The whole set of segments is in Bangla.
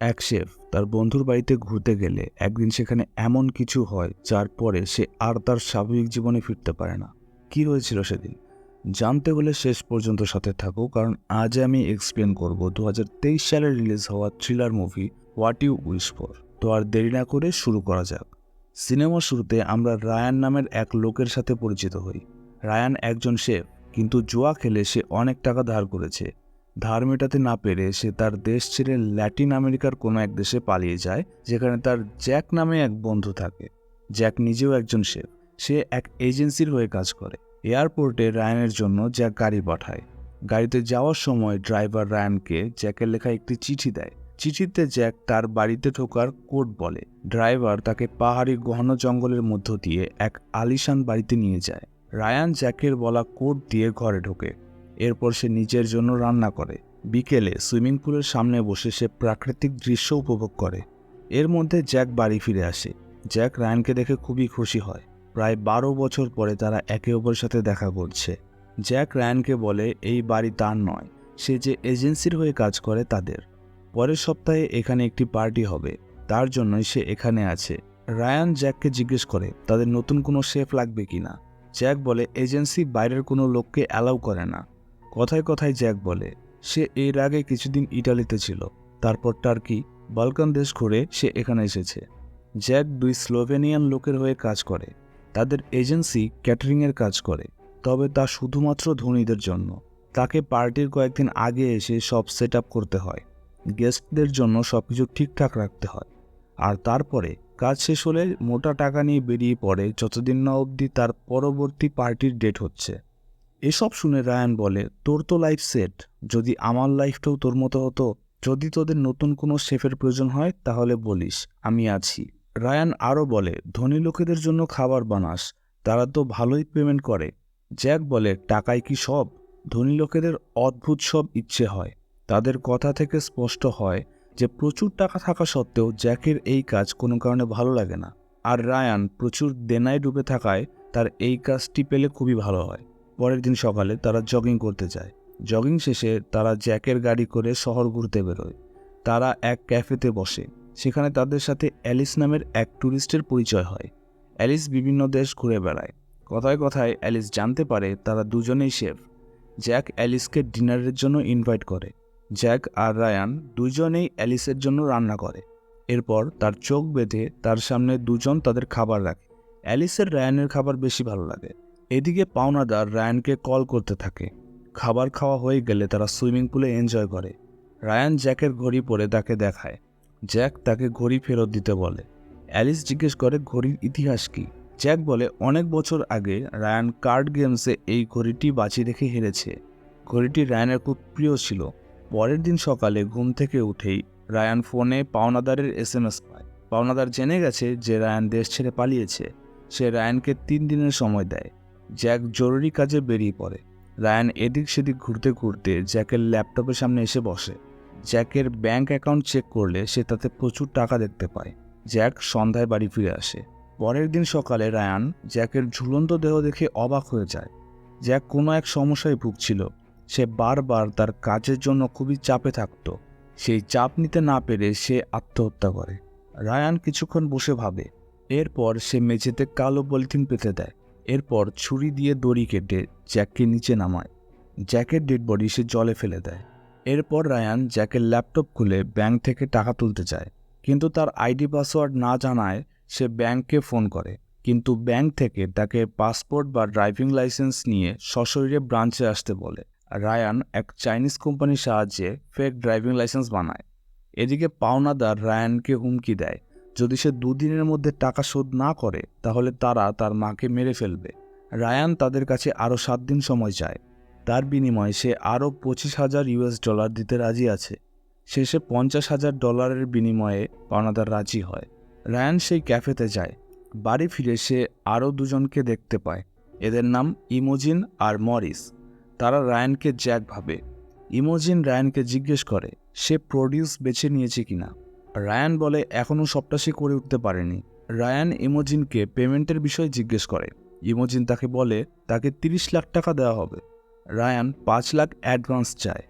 এক শেফ তার বন্ধুর বাড়িতে ঘুরতে গেলে একদিন সেখানে এমন কিছু হয় যার পরে সে আর তার স্বাভাবিক জীবনে ফিরতে পারে না। কি হয়েছিল সেদিন? জানতে হলে শেষ পর্যন্ত সাথে থাকো, কারণ আজ আমি এক্সপ্লেন করব দু হাজার তেইশ সালে রিলিজ হওয়া thriller movie what you wish for তো আর দেরি না করে শুরু করা যাক। সিনেমার শুরুতে আমরা রায়ান নামের এক লোকের সাথে পরিচিত হই। রায়ান একজন শেফ, কিন্তু জুয়া খেলে সে অনেক টাকা ধার করেছে। ধার মেটাতে না পেরে সে তার দেশ ছেড়ে ল্যাটিন আমেরিকার কোনো এক দেশে পালিয়ে যায়, যেখানে তার জ্যাক নামে এক বন্ধু থাকে। জ্যাক নিজেও একজন শেফ। সে এক এজেন্সির হয়ে কাজ করে। এয়ারপোর্টে রায়ানের জন্য জ্যাক গাড়ি পাঠায়। গাড়িতে যাওয়ার সময় ড্রাইভার রায়ানকে জ্যাকের লেখা একটি চিঠি দেয়। চিঠিতে জ্যাক তার বাড়িতে ঢোকার কোড বলে। ড্রাইভার তাকে পাহাড়ি ঘন জঙ্গলের মধ্য দিয়ে এক আলিশান বাড়িতে নিয়ে যায়। রায়ান জ্যাকের বলা কোড দিয়ে ঘরে ঢোকে। এরপর সে নিজের জন্য রান্না করে। বিকেলে সুইমিং পুলের সামনে বসে সে প্রাকৃতিক দৃশ্য উপভোগ করে। এর মধ্যে জ্যাক বাড়ি ফিরে আসে। জ্যাক রায়ানকে দেখে খুবই খুশি হয়। প্রায় বারো বছর পরে তারা একে অপরের সাথে দেখা করছে। জ্যাক রায়ানকে বলে, এই বাড়ি তার নয়। সে যে এজেন্সির হয়ে কাজ করে তাদের। পরের সপ্তাহে এখানে একটি পার্টি হবে। তার জন্যই সে এখানে আছে। রায়ান জ্যাককে জিজ্ঞেস করে, তাদের নতুন কোনো শেফ লাগবে কিনা? জ্যাক বলে, এজেন্সি বাইরের কোনো লোককে অ্যালাউ করে না। কথায় কথায় জ্যাক বলে, সে এর আগে কিছুদিন ইটালিতে ছিল। তারপর টার্কি, বালকান দেশ ঘুরে সে এখানে এসেছে। জ্যাক দুই স্লোভেনিয়ান লোকের হয়ে কাজ করে। তাদের এজেন্সি ক্যাটারিংয়ের কাজ করে। তবে তা শুধুমাত্র ধনীদের জন্য। তাকে পার্টির কয়েকদিন আগে এসে সব সেট করতে হয়। গেস্টদের জন্য সব কিছু ঠিকঠাক রাখতে হয়। আর তারপরে কাজ শেষ হলে মোটা টাকা নিয়ে বেরিয়ে পড়ে, যতদিন না অবধি তার পরবর্তী পার্টির ডেট হচ্ছে। এসব শুনে রায়ান বলে, তোর তো লাইফ সেট যদি আমার লাইফটাও তোর মতো হতো, যদি তোদের নতুন কোনো শেফের প্রয়োজন হয়, তাহলে বলিস, আমি আছি। রায়ান আরও বলে, ধনী লোকেদের জন্য খাবার বানাস, তারা তো ভালোই পেমেন্ট করে। জ্যাক বলে, টাকায় কি সব? ধনী লোকেদের অদ্ভুত সব ইচ্ছে হয়। তাদের কথা থেকে স্পষ্ট হয় যে, প্রচুর টাকা থাকা সত্ত্বেও জ্যাকের এই কাজ কোনো কারণে ভালো লাগে না। আর রায়ান প্রচুর দেনায় ডুবে থাকায় তার এই কাজটি পেলে খুবই ভালো হয়। পরের দিন সকালে তারা জগিং করতে যায়। জগিং শেষে তারা জ্যাকের গাড়ি করে শহর ঘুরতে বেরোয়। তারা এক ক্যাফেতে বসে। সেখানে তাদের সাথে অ্যালিস নামের এক ট্যুরিস্টের পরিচয় হয়। অ্যালিস বিভিন্ন দেশ ঘুরে বেড়ায়। কথায় কথায় অ্যালিস জানতে পারে তারা দুজনেই শেফ। জ্যাক অ্যালিসকে ডিনারের জন্য ইনভাইট করে। জ্যাক আর রায়ান দুজনেই অ্যালিসের জন্য রান্না করে। এরপর তার চোখ বেঁধে তার সামনে দুজন তাদের খাবার রাখে। অ্যালিসের রায়ানের খাবার বেশি ভালো লাগে। এদিকে পাওনাদার রায়ানকে কল করতে থাকে। খাবার খাওয়া হয়ে গেলে তারা সুইমিং পুলে এনজয় করে। রায়ান জ্যাকের ঘড়ি পরে তাকে দেখায়। জ্যাক তাকে ঘড়ি ফেরত দিতে বলে। অ্যালিস জিজ্ঞেস করে, ঘড়ির ইতিহাস কি? জ্যাক বলে, অনেক বছর আগে রায়ান কার্ড গেমসে এই ঘড়িটি বাঁচিয়ে রেখে হেরেছে। ঘড়িটি রায়ানের খুব প্রিয় ছিল। পরের দিন সকালে ঘুম থেকে উঠেই রায়ান ফোনে পাওনাদারের এস এম এস পায়। পাওনাদার জেনে গেছে যে রায়ান দেশ ছেড়ে পালিয়েছে। সে রায়ানকে তিন দিনের সময় দেয়। জ্যাক জরুরি কাজে বেরিয়ে পড়ে। রায়ান এদিক সেদিক ঘুরতে ঘুরতে জ্যাকের ল্যাপটপের সামনে এসে বসে। জ্যাকের ব্যাংক অ্যাকাউন্ট চেক করলে সে তাতে প্রচুর টাকা দেখতে পায়। জ্যাক সন্ধ্যায় বাড়ি ফিরে আসে। পরের দিন সকালে রায়ান জ্যাকের ঝুলন্ত দেহ দেখে অবাক হয়ে যায়। জ্যাক কোনো এক সমস্যায় ভুগছিল। সে বারবার তার কাজের জন্য খুবই চাপে থাকত। সেই চাপ নিতে না পেরে সে আত্মহত্যা করে। রায়ান কিছুক্ষণ বসে ভাবে। এরপর সে মেঝেতে কালো পলিথিন পেতে দেয়। এরপর ছুরি দিয়ে দড়ি কেটে জ্যাককে নিচে নামায়। জ্যাকের ডেড বডি সে জলে ফেলে দেয়। এরপর রায়ান জ্যাকের ল্যাপটপ খুলে ব্যাংক থেকে টাকা তুলতে চায়। কিন্তু তার আইডি পাসওয়ার্ড না জানায় সে ব্যাংককে ফোন করে। কিন্তু ব্যাংক থেকে তাকে পাসপোর্ট বা ড্রাইভিং লাইসেন্স নিয়ে সশরীরে ব্রাঞ্চে আসতে বলে। রায়ান এক চাইনিজ কোম্পানির সাহায্যে ফেক ড্রাইভিং লাইসেন্স বানায়। এদিকে পাওনাদার রায়ানকে হুমকি দেয়। যদি সে দুদিনের মধ্যে টাকা শোধ না করে, তাহলে তারা তার মাকে মেরে ফেলবে। রায়ান তাদের কাছে আরও সাত দিন সময় চায়। তার বিনিময়ে সে আরও পঁচিশ হাজার ইউএস ডলার দিতে রাজি আছে। শেষে পঞ্চাশ হাজার ডলারের বিনিময়ে পাওনাদার রাজি হয়। রায়ান সেই ক্যাফেতে যায়। বাড়ি ফিরে সে আরও দুজনকে দেখতে পায়। এদের নাম ইমোজিন আর মরিস। তারা রায়ানকে জ্যাক ভাবে। ইমোজিন রায়ানকে জিজ্ঞেস করে, সে প্রডিউস বেছে নিয়েছে কিনা? রায়ান বলে এখনও সবটা সে করে উঠতে পারেনি। রায়ান ইমোজিনকে পেমেন্টের বিষয়ে জিজ্ঞেস করে। ইমোজিন তাকে বলে, তাকে তিরিশ লাখ টাকা দেওয়া হবে। রায়ান পাঁচ লাখ অ্যাডভান্স চায়।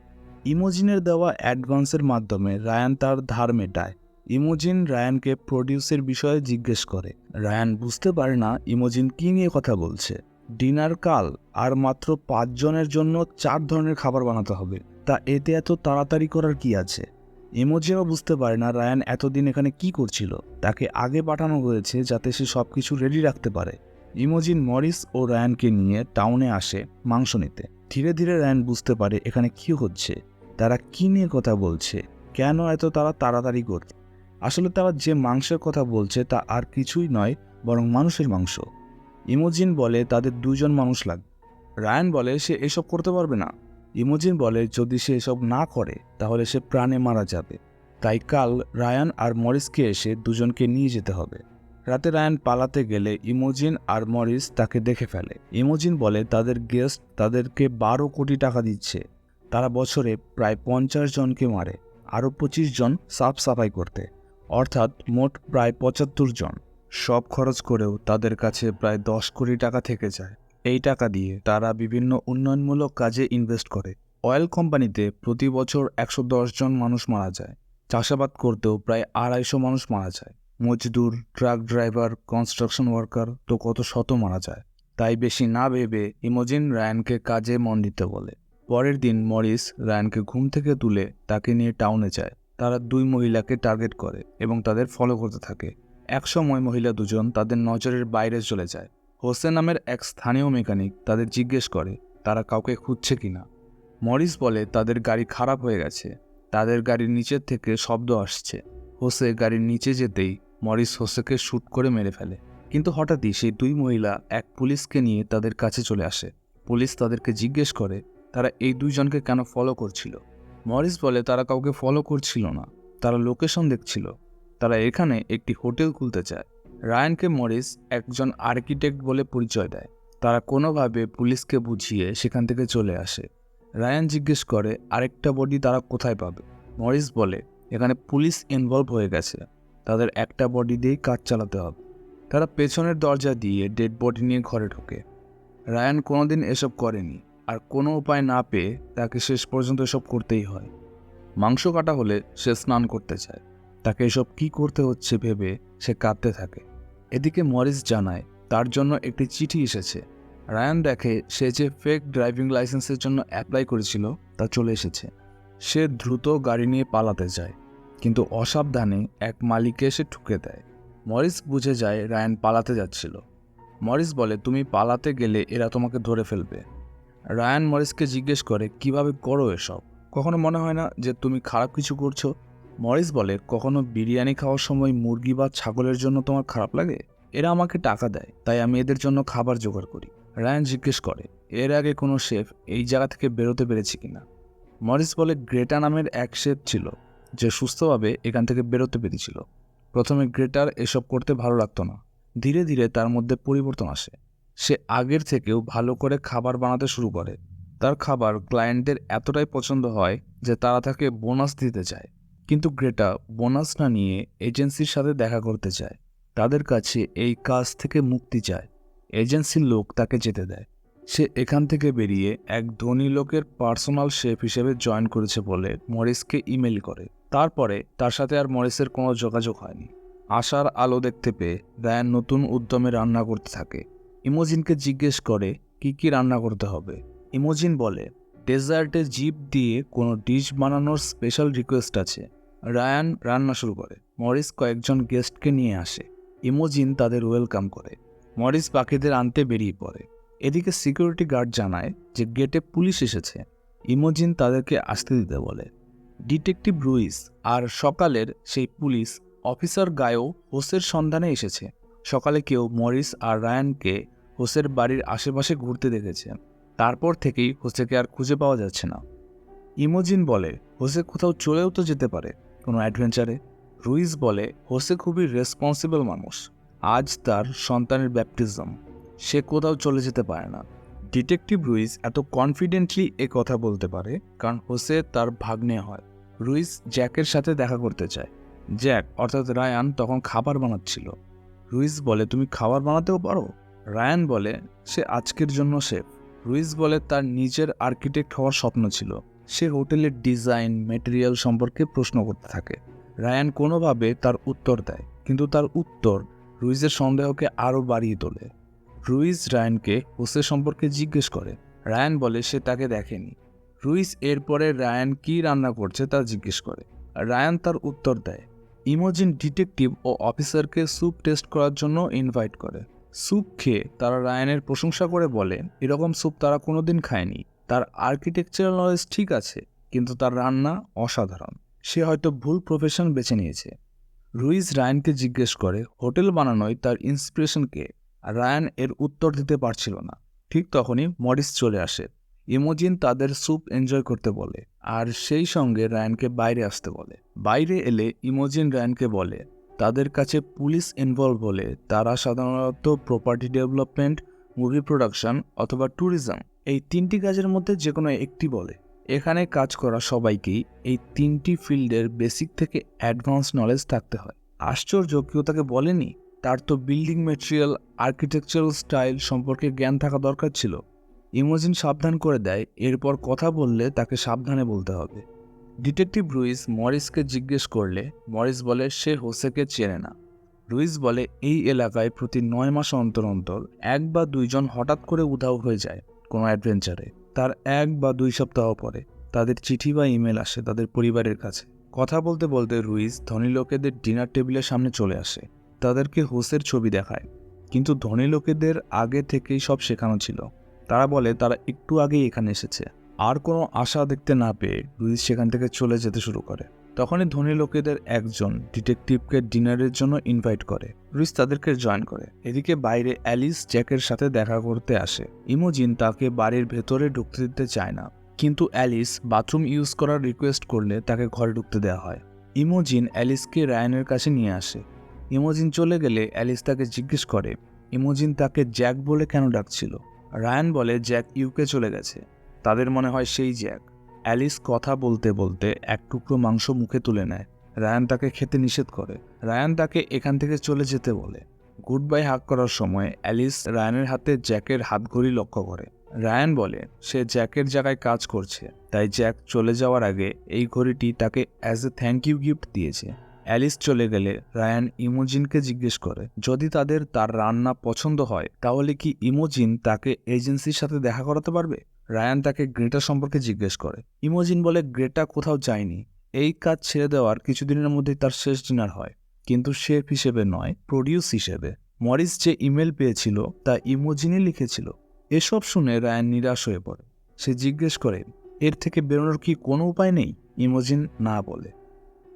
ইমোজিনের দেওয়া অ্যাডভান্সের মাধ্যমে রায়ান তার ধার মেটায়। ইমোজিন রায়ানকে প্রডিউসের বিষয়ে জিজ্ঞেস করে। রায়ান বুঝতে পারে না ইমোজিন কী নিয়ে কথা বলছে। ডিনার কাল আর মাত্র পাঁচজনের জন্য চার ধরনের খাবার বানাতে হবে। তা এতে এত তাড়াতাড়ি করার কি আছে? ইমোজিনও বুঝতে পারে না রায়ান এতদিন এখানে কি করছিল। তাকে আগে পাঠানো হয়েছে যাতে সে সব কিছু রেডি রাখতে পারে। ইমোজিন মরিস ও রায়ানকে নিয়ে টাউনে আসে মাংস নিতে। ধীরে ধীরে রায়ান বুঝতে পারে এখানে কি হচ্ছে। তারা কি নিয়ে কথা বলছে? কেন এত তারা তাড়াতাড়ি করছে আসলে তারা যে মাংসের কথা বলছে তা আর কিছুই নয়, বরং মানুষের মাংস। ইমোজিন বলে, তাদের দুজন মানুষ লাগবে রায়ান বলে, সে এসব করতে পারবে না। ইমোজিন বলে, যদি সে এসব না করে, তাহলে সে প্রাণে মারা যাবে। তাই কাল রায়ান আর মরিসকে এসে দুজনকে নিয়ে যেতে হবে। রাতে রায়ান পালাতে গেলে ইমোজিন আর মরিস তাকে দেখে ফেলে। ইমোজিন বলে, তাদের গেস্ট তাদেরকে বারো কোটি টাকা দিচ্ছে। তারা বছরে প্রায় পঞ্চাশ জনকে মারে, আরও পঁচিশ জন সাফ সাফাই করতে। অর্থাৎ মোট প্রায় পঁচাত্তর জন। সব খরচ করেও তাদের কাছে প্রায় দশ কোটি টাকা থেকে যায়। এই টাকা দিয়ে তারা বিভিন্ন উন্নয়নমূলক কাজে ইনভেস্ট করে। অয়েল কোম্পানিতে প্রতি বছর একশো জন মানুষ মারা যায়। চাষাবাদ করতেও প্রায় আড়াইশো মানুষ মারা যায়। মজদুর ট্রাক ড্রাইভার কনস্ট্রাকশন ওয়ার্কার তো কত শত মারা যায়। তাই বেশি না ভেবে ইমোজিন রায়ানকে কাজে মন দিতে বলে। পরের দিন মরিস রায়ানকে ঘুম থেকে তুলে তাকে নিয়ে টাউনে যায়। তারা দুই মহিলাকে টার্গেট করে এবং তাদের ফলো করতে থাকে। একসময় মহিলা দুজন তাদের নজরের বাইরে চলে যায়। হোসেন নামের এক স্থানীয় মেকানিক তাদের জিজ্ঞেস করে, তারা কাউকে খুঁজছে কিনা মরিস বলে, তাদের গাড়ি খারাপ হয়ে গেছে। তাদের গাড়ির নিচের থেকে শব্দ আসছে। হোসে গাড়ির নিচে যেতেই মরিস হোসেকে শ্যুট করে মেরে ফেলে। কিন্তু হঠাৎই সেই দুই মহিলা এক পুলিশকে নিয়ে তাদের কাছে চলে আসে। পুলিশ তাদেরকে জিজ্ঞেস করে, তারা এই দুইজনকে কেন ফলো করছিল? মরিস বলে, তারা কাউকে ফলো করছিল না। তারা লোকেশন দেখছিল। তারা এখানে একটি হোটেল খুলতে চায়। রায়ানকে মরিস একজন আর্কিটেক্ট বলে পরিচয় দেয়। তারা কোনোভাবে পুলিশকে বুঝিয়ে সেখান থেকে চলে আসে। রায়ান জিজ্ঞেস করে, আরেকটা বডি তারা কোথায় পাবে? মরিস বলে, এখানে পুলিশ ইনভলভ হয়ে গেছে। তাদের একটা বডি দিয়েই কাজ চালাতে হবে। তারা পেছনের দরজা দিয়ে ডেড বডি নিয়ে ঘরে ঢোকে। রায়ান কোনোদিন এসব করেনি, আর কোনো উপায় না পেয়ে তাকে শেষ পর্যন্ত এসব করতেই হয়। মাংস কাটা হলে সে স্নান করতে চায় তাকে এসব কি করতে হচ্ছে ভেবে সে কাঁদতে থাকে। এদিকে মরিস জানায়, তার জন্য একটি চিঠি এসেছে। রায়ান দেখে সে যে ফেক ড্রাইভিং লাইসেন্সের জন্য অ্যাপ্লাই করেছিল, তা চলে এসেছে। সে দ্রুত গাড়ি নিয়ে পালাতে যায়, কিন্তু অসাবধানে এক মালিককে এসে ঠুকে দেয়। মরিস বুঝে যায় রায়ান পালাতে যাচ্ছিল। মরিস বলে, তুমি পালাতে গেলে এরা তোমাকে ধরে ফেলবে। রায়ান মরিসকে জিজ্ঞেস করে, কীভাবে করো এসব? কখনো মনে হয় না যে তুমি খারাপ কিছু করছ? মরিস বলে, কখনো বিরিয়ানি খাওয়ার সময় মুরগি বা ছাগলের জন্য তোমার খারাপ লাগে? এরা আমাকে টাকা দেয়, তাই আমি এদের জন্য খাবার জোগাড় করি। রায়ান জিজ্ঞেস করে, এর আগে কোনো শেফ এই জায়গা থেকে বেরোতে পেরেছে কিনা মরিস বলে, গ্রেটা নামের এক শেফ ছিল, যে সুস্থভাবে এখান থেকে বেরোতে পেরেছিল। প্রথমে গ্রেটার এসব করতে ভালো লাগতো না। ধীরে ধীরে তার মধ্যে পরিবর্তন আসে। সে আগের থেকেও ভালো করে খাবার বানাতে শুরু করে। তার খাবার ক্লায়েন্টদের এতটাই পছন্দ হয় যে তারা তাকে বোনাস দিতে চায়। কিন্তু গ্রেটা বোনাস না নিয়ে এজেন্সির সাথে দেখা করতে চায় তাদের কাছে এই কাজ থেকে মুক্তি চায়। এজেন্সির লোক তাকে যেতে দেয়। সে এখান থেকে বেরিয়ে এক ধনী লোকের পার্সোনাল শেফ হিসেবে জয়েন করেছে বলে মরিসকে ইমেল করে। তারপরে তার সাথে আর মরিসের কোনো যোগাযোগ হয়নি। আশার আলো দেখতে পেয়ে রায়ান নতুন উদ্যমে রান্না করতে থাকে। ইমোজিনকে জিজ্ঞেস করে, কি কি রান্না করতে হবে? ইমোজিন বলে, ডেজার্টে জিপ দিয়ে কোনো ডিশ বানানোর স্পেশাল রিকোয়েস্ট আছে। রায়ান রান্না শুরু করে। মরিস কয়েকজন গেস্টকে নিয়ে আসে। ইমোজিন তাদের ওয়েলকাম করে। মরিস পাখিদের আনতে বেরিয়ে পড়ে। এদিকে সিকিউরিটি গার্ড জানায় যে গেটে পুলিশ এসেছে। ইমোজিন তাদেরকে আসতে দিতে বলে। ডিটেকটিভ রুইস আর সকালের সেই পুলিশ অফিসার গায়েও হোসের সন্ধানে এসেছে। সকালে কেউ মরিস আর রায়ানকে হোসের বাড়ির আশেপাশে ঘুরতে দেখেছে। তারপর থেকেই হোসেকে আর খুঁজে পাওয়া যাচ্ছে না। ইমোজিন বলে, হোসে কোথাও চলেও তো যেতে পারে। কোনো অ্যাডভেঞ্চারে। রুইস বলে, হোসে খুবই রেসপন্সিবল মানুষ। আজ তার সন্তানের ব্যাপটিজম সে কোথাও চলে যেতে পারে না। ডিটেকটিভ রুইস এত কনফিডেন্টলি এ কথা বলতে পারে, কারণ হোসে তার ভাগ্নে হয়। রুইস জ্যাকের সাথে দেখা করতে চায়। জ্যাক, অর্থাৎ রায়ান, তখন খাবার বানাচ্ছিল। রুইস বলে, তুমি খাবার বানাতেও পারো? রায়ান বলে, সে আজকের জন্য শেফ রুইস বলে, তার নিজের আর্কিটেক্ট হওয়ার স্বপ্ন ছিল। সে হোটেলের ডিজাইন মেটেরিয়াল সম্পর্কে প্রশ্ন করতে থাকে। রায়ান কোনোভাবে তার উত্তর দেয়, কিন্তু তার উত্তর রুইজের সন্দেহকে আরও বাড়িয়ে তোলে। রুইজ রায়ানকে হোসে সম্পর্কে জিজ্ঞেস করে। রায়ান বলে, সে তাকে দেখেনি। রুইস এরপরে রায়ান কি রান্না করছে তা জিজ্ঞেস করে। রায়ান তার উত্তর দেয়, ইমোজিন ডিটেকটিভ ও অফিসারকে স্যুপ টেস্ট করার জন্য ইনভাইট করে। স্যুপ খেয়ে তারা রায়ানের প্রশংসা করে বলে, এরকম স্যুপ তারা কোনোদিন খায়নি। তার আর্কিটেকচারাল নলেজ ঠিক আছে, কিন্তু তার রান্না অসাধারণ। সে হয়তো ভুল প্রফেশন বেছে নিয়েছে। রুইস রায়ানকে জিজ্ঞেস করে, হোটেল বানানোয় তার ইন্সপিরেশনকে রায়ান এর উত্তর দিতে পারছিল না। ঠিক তখনই মরিস চলে আসে। ইমোজিন তাদের স্যুপ এনজয় করতে বলে, আর সেই সঙ্গে রায়ানকে বাইরে আসতে বলে। বাইরে এলে ইমোজিন রায়ানকে বলে, তাদের কাছে পুলিশ ইনভলভ হলে তারা সাধারণত প্রপার্টি ডেভেলপমেন্ট মুভি প্রোডাকশন অথবা ট্যুরিজম এই তিনটি কাজের মধ্যে যে কোনো একটি বলে। এখানে কাজ করা সবাইকেই এই তিনটি ফিল্ডের বেসিক থেকে অ্যাডভান্স নলেজ থাকতে হয়। আশ্চর্য, কেউ তাকে বলেনি? তার তো বিল্ডিং মেটেরিয়াল, আর্কিটেকচারাল স্টাইল সম্পর্কে জ্ঞান থাকা দরকার ছিল। ইমোজিন সাবধান করে দেয়, এরপর কথা বললে তাকে সাবধানে বলতে হবে। ডিটেকটিভ রুইস মরিসকে জিজ্ঞেস করলে, মরিস বলে, সে হোসেকে চেনে না। রুইস বলে, এই এলাকায় প্রতি নয় মাস অন্তর অন্তর এক বা দুইজন হঠাৎ করে উধাও হয়ে যায়। কোনো অ্যাডভেঞ্চারে। তার এক বা দুই সপ্তাহ পরে তাদের চিঠি বা ইমেল আসে তাদের পরিবারের কাছে। কথা বলতে বলতে রুইজ ধনী লোকেদের ডিনার টেবিলের সামনে চলে আসে। তাদেরকে হোসের ছবি দেখায়। কিন্তু ধনী লোকেদের আগে থেকেই সব শেখানো ছিল। তারা বলে, তারা একটু আগেই এখানে এসেছে। আর কোনো আশা দেখতে না পেয়ে রুইজ সেখান থেকে চলে যেতে শুরু করে। তখনই ধনী লোকেদের একজন ডিটেকটিভকে ডিনারের জন্য ইনভাইট করে। লুইস তাদেরকে জয়েন করে। এদিকে বাইরে অ্যালিস জ্যাকের সাথে দেখা করতে আসে। ইমোজিন তাকে বাড়ির ভেতরে ঢুকতে দিতে চায় না। কিন্তু অ্যালিস বাথরুম ইউজ করার রিকোয়েস্ট করলে তাকে ঘরে ঢুকতে দেওয়া হয়। ইমোজিন অ্যালিসকে রায়ানের কাছে নিয়ে আসে। ইমোজিন চলে গেলে অ্যালিস তাকে জিজ্ঞেস করে, ইমোজিন তাকে জ্যাক বলে কেন ডাকছিল? রায়ান বলে, জ্যাক ইউকে চলে গেছে। তাদের মনে হয় সেই জ্যাক। অ্যালিস কথা বলতে বলতে এক টুকরো মাংস মুখে তুলে নেয়। রায়ান তাকে খেতে নিষেধ করে। রায়ান তাকে এখান থেকে চলে যেতে বলে। গুড বাই হাক করার সময় অ্যালিস রায়ানের হাতে জ্যাকের হাতঘড়ি লক্ষ্য করে। রায়ান বলে, সে জ্যাকের জায়গায় কাজ করছে। তাই জ্যাক চলে যাওয়ার আগে এই ঘড়িটি তাকে as a thank you gift দিয়েছে। অ্যালিস চলে গেলে রায়ান ইমোজিনকে জিজ্ঞেস করে, যদি তাদের তার রান্না পছন্দ হয়, তাহলে কি ইমোজিন তাকে এজেন্সির সাথে দেখা করাতে পারবে? রায়ান তাকে গ্রেটা সম্পর্কে জিজ্ঞেস করে। ইমোজিন বলে, গ্রেটা কোথাও যায়নি। এই কাজ ছেড়ে দেওয়ার কিছুদিনের মধ্যেই তার শেষ ডিনার হয়। কিন্তু শেফ হিসেবে নয়, প্রডিউস হিসেবে। মরিস যে ইমেল পেয়েছিল, তা ইমোজিনই লিখেছিল। এসব শুনে রায়ান নিরাশ হয়ে পড়ে। সে জিজ্ঞেস করে, এর থেকে বেরোনোর কি কোনো উপায় নেই? ইমোজিন না বলে।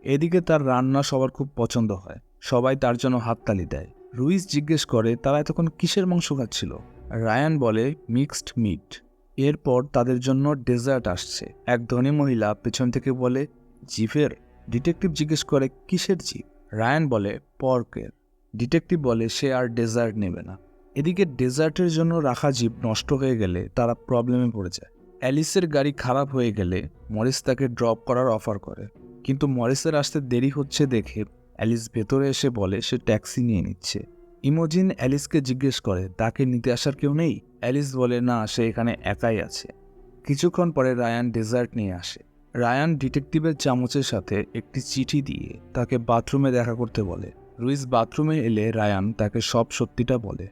এদিকে তার রান্না সবার খুব পছন্দ হয়। সবাই তার জন্য হাততালি দেয়। রুইস জিজ্ঞেস করে, তারা এতক্ষণ কিসের মাংস খাচ্ছিল? রায়ান বলে, মিক্সড মিট। এরপর তাদের জন্য ডেজার্ট আসছে। এক ধনী মহিলা পেছন থেকে বলে, জিফের? ডিটেকটিভ জিজ্ঞেস করে, কিসের জিপ রায়ান বলে, পর্কের। ডিটেকটিভ বলে, সে আর ডেজার্ট নেবে না। এদিকে ডেজার্টের জন্য রাখা জিপ নষ্ট হয়ে গেলে তারা প্রবলেমে পড়ে যায়। অ্যালিসের গাড়ি খারাপ হয়ে গেলে মরিস তাকে ড্রপ করার অফার করে। কিন্তু মরিসের আসতে দেরি হচ্ছে দেখে অ্যালিস ভেতরে এসে বলে, সে ট্যাক্সি নিয়ে নিচ্ছে। ইমোজিন অ্যালিসকে জিজ্ঞেস করে, তাকে নিতে আসার কেউ নেই? অ্যালিস বলে, না, সে এখানে একাই আছে। কিছুক্ষণ পরে রায়ান ডেজার্ট নিয়ে আসে। রায়ান ডিটেকটিভের চামচের সাথে একটি চিঠি দিয়ে তাকে বাথরুমে দেখা করতে বলে। রুইস বাথরুমে এলে রায়ান তাকে সব সত্যিটা বলে।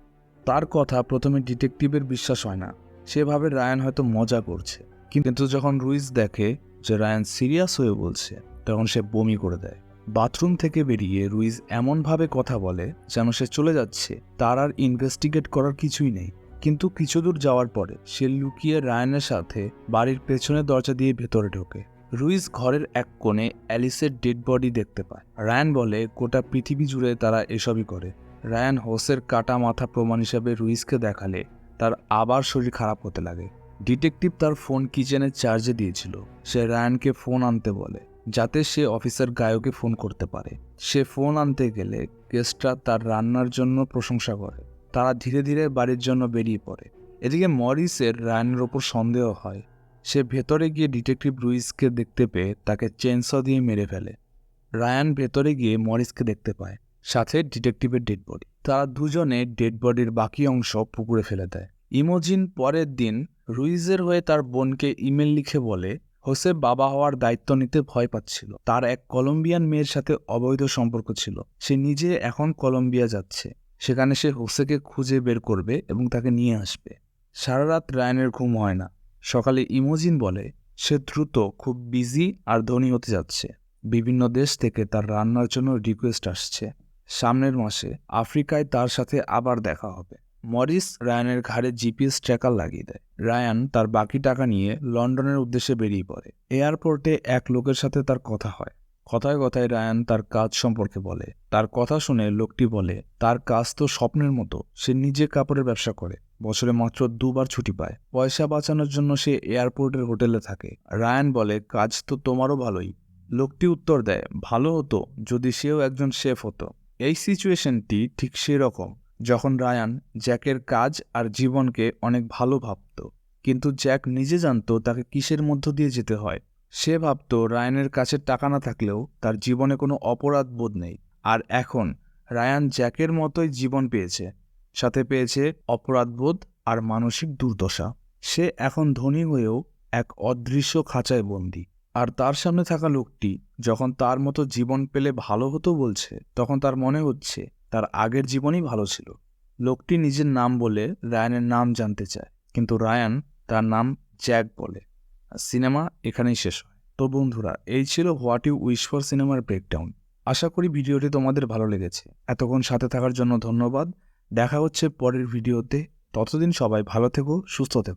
তার কথা প্রথমে ডিটেকটিভের বিশ্বাস হয় না। সেভাবে রায়ান হয়তো মজা করছে। কিন্তু যখন রুইস দেখে যে রায়ান সিরিয়াস হয়ে বলছে, তখন সে বমি করে দেয়। বাথরুম থেকে বেরিয়ে রুইজ এমনভাবে কথা বলে যেন সে চলে যাচ্ছে। তার আর ইনভেস্টিগেট করার কিছুই নেই। কিন্তু কিছু দূর যাওয়ার পরে সে লুকিয়ে রায়ানের সাথে বাড়ির পেছনের দরজা দিয়ে ভেতরে ঢোকে। রুইজ ঘরের এক কোণে অ্যালিসের ডেড বডি দেখতে পায়। রায়ান বলে, গোটা পৃথিবী জুড়ে তারা এসবই করে। রায়ান হোসের কাটা মাথা প্রমাণ হিসাবে রুইজকে দেখালে তার আবার শরীর খারাপ হতে লাগে। ডিটেকটিভ তার ফোন কিচেনে চার্জে দিয়েছিল। সে রায়ানকে ফোন আনতে বলে যাতে সে অফিসার গায়কে ফোন করতে পারে। সে ফোন আনতে গেলে গেস্টরা তার রান্নার জন্য প্রশংসা করে। তারা ধীরে ধীরে বাড়ির জন্য বেরিয়ে পড়ে। এদিকে মরিসের রায়ানের ওপর সন্দেহ হয়। সে ভেতরে গিয়ে ডিটেকটিভ রুইসকে দেখতে পেয়ে তাকে চেনস দিয়ে মেরে ফেলে। রায়ান ভেতরে গিয়ে মরিসকে দেখতে পায়। সাথে ডিটেকটিভের ডেড বডি। তারা দুজনে ডেড বডির বাকি অংশ পুকুরে ফেলে দেয়। ইমোজিন পরের দিন রুইজের হয়ে তার বোনকে ইমেল লিখে বলে হোসে বাবা হওয়ার দায়িত্ব নিতে ভয় পাচ্ছিল। তার এক কলম্বিয়ান মেয়ের সাথে অবৈধ সম্পর্ক ছিল। সে নিজে এখন কলম্বিয়া যাচ্ছে। সেখানে সে হোসেকে খুঁজে বের করবে এবং তাকে নিয়ে আসবে। সারা রাত রায়ানের ঘুম হয় না। সকালে ইমোজিন বলে, সে দ্রুত খুব বিজি আর ধনী হতে যাচ্ছে। বিভিন্ন দেশ থেকে তার রান্নার জন্য রিকোয়েস্ট আসছে। সামনের মাসে আফ্রিকায় তার সাথে আবার দেখা হবে। মরিস রায়ানের ঘাড়ে জিপিএস ট্র্যাকার লাগিয়ে দেয়। রায়ান তার বাকি টাকা নিয়ে লন্ডনের উদ্দেশ্যে বেরিয়ে পড়ে। এয়ারপোর্টে এক লোকের সাথে তার কথা হয়। কথায় কথায় রায়ান তার কাজ সম্পর্কে বলে। তার কথা শুনে লোকটি বলে, তার কাজ তো স্বপ্নের মতো। সে নিজে কাপড়ের ব্যবসা করে। বছরে মাত্র দুবার ছুটি পায়। পয়সা বাঁচানোর জন্য সে এয়ারপোর্টের হোটেলে থাকে। রায়ান বলে, কাজ তো তোমারও ভালোই। লোকটি উত্তর দেয়, ভালো হতো যদি সেও একজন শেফ হতো। এই সিচুয়েশনটি ঠিক সেরকম। যখন রায়ান জ্যাকের কাজ আর জীবনকে অনেক ভালো ভাবত, কিন্তু জ্যাক নিজে জানত তাকে কিসের মধ্য দিয়ে যেতে হয়। সে ভাবত রায়ানের কাছে টাকা না থাকলেও তার জীবনে কোনো অপরাধ বোধ নেই। আর এখন রায়ান জ্যাকের মতোই জীবন পেয়েছে, সাথে পেয়েছে অপরাধবোধ আর মানসিক দুর্দশা। সে এখন ধনী হয়েও এক অদৃশ্য খাঁচায় বন্দী। আর তার সামনে থাকা লোকটি যখন তার মতো জীবন পেলে ভালো হতো বলছে, তখন তার মনে হচ্ছে তার আগের জীবনই ভালো ছিল। লোকটি নিজের নাম বলে রায়ানের নাম জানতে চায়, কিন্তু রায়ান তার নাম জ্যাক বলে। সিনেমা এখানেই শেষ হয়। তো বন্ধুরা, এই ছিল হোয়াট ইউ উইশ ফর সিনেমার ব্রেকডাউন। আশা করি ভিডিওটি তোমাদের ভালো লেগেছে। এতক্ষণ সাথে থাকার জন্য ধন্যবাদ। দেখা হচ্ছে পরের ভিডিওতে। ততদিন সবাই ভালো থেকো, সুস্থ থেকো।